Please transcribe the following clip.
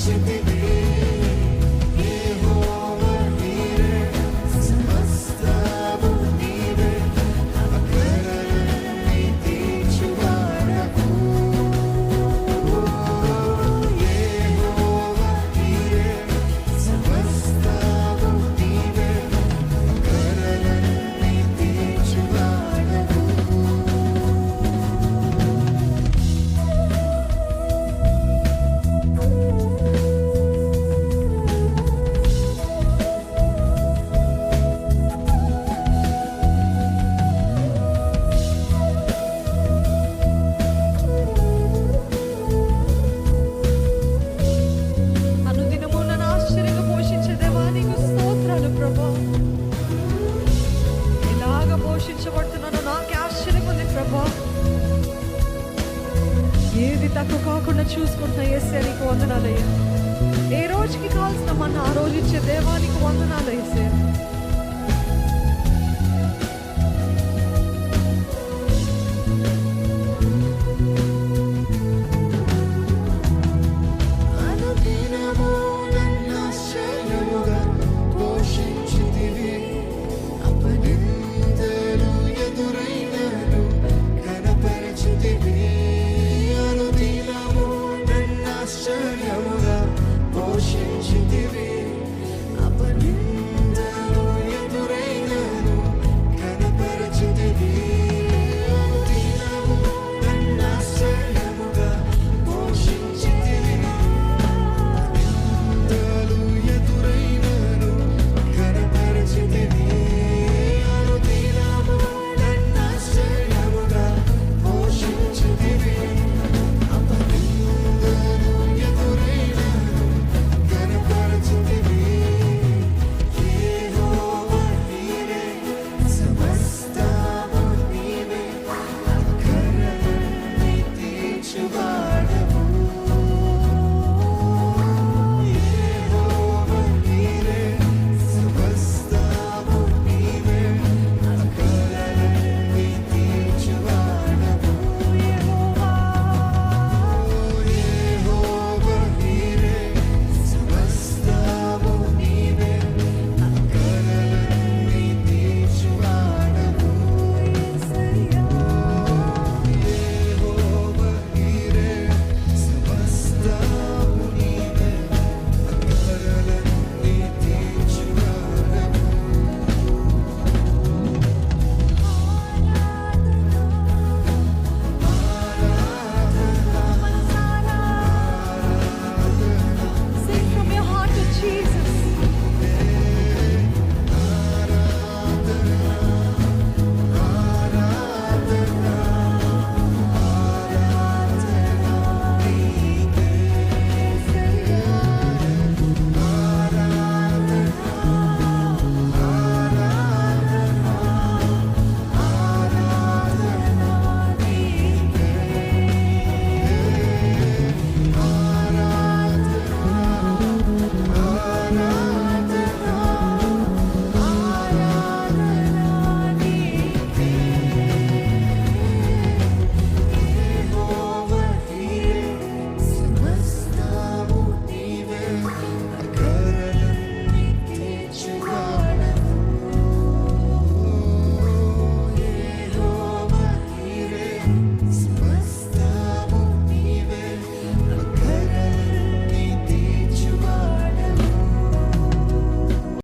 She తక్కువ కాకుండా చూసుకుంటున్నా ఏసే నీకు వందనాలయ్యా ఏ రోజుకి కావాల్సిన మన ఆ రోజు ఇచ్చే దేవానికి వందనాలు వేసే పోషించిందివి